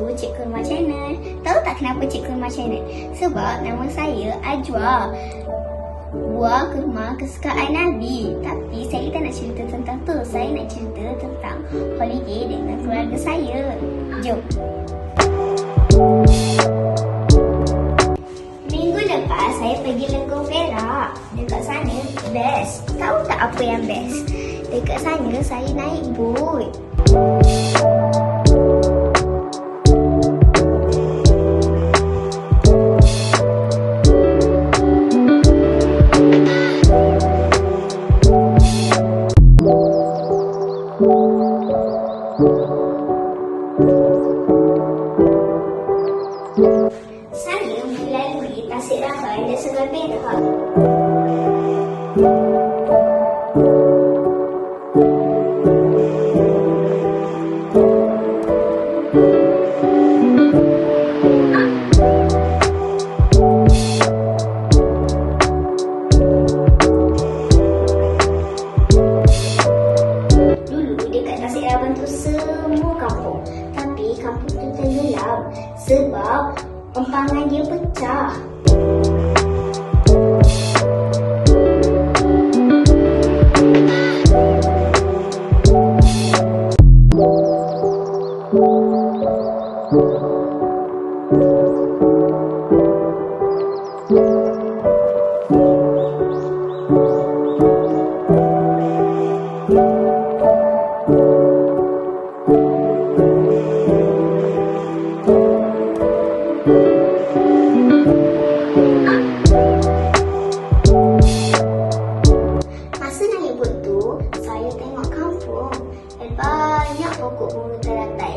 tu Cik Kurma Channel. Tahu tak kenapa Cik Kurma Channel? Sebab nama saya Ajwa. Buah kurma kesukaan Nabi. Tapi saya tak nak cerita tentang tu. Saya nak cerita tentang holiday dengan keluarga saya. Jom. Minggu lepas saya pergi Lenggong Perak. Dekat sana best. Tahu tak apa yang best? Dekat sana saya naik boat. Saya melalui Tasik Raban dan Sungai Perak. Dulu dekat Tasik Raban tu semua kampung. Kampung tu tenggelam sebab empangan dia pecah. Masa pokok bunga teratai.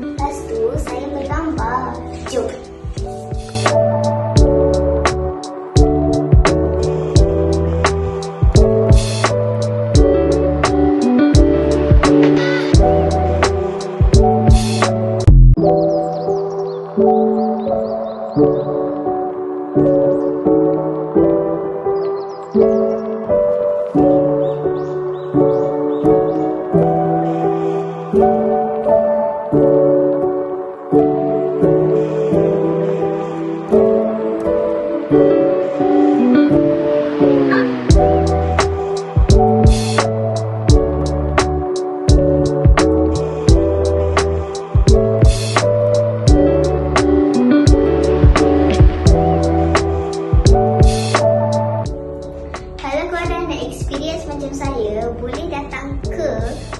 Lepas tu, saya bergambar. Jom. Kalau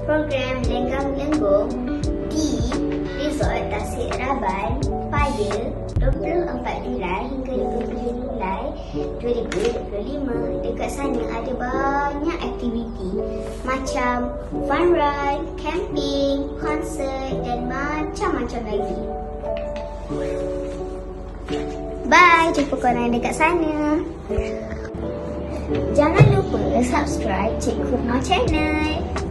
program Lenggang Lenggong di Resort Tasik Raban pada 24 Julai hingga 27 Julai 2025. Dekat sana ada banyak aktiviti macam fun ride, camping, konsert dan macam-macam lagi. Bye, jumpa korang dekat sana. Jangan lupa subscribe Cik Kurma Channel.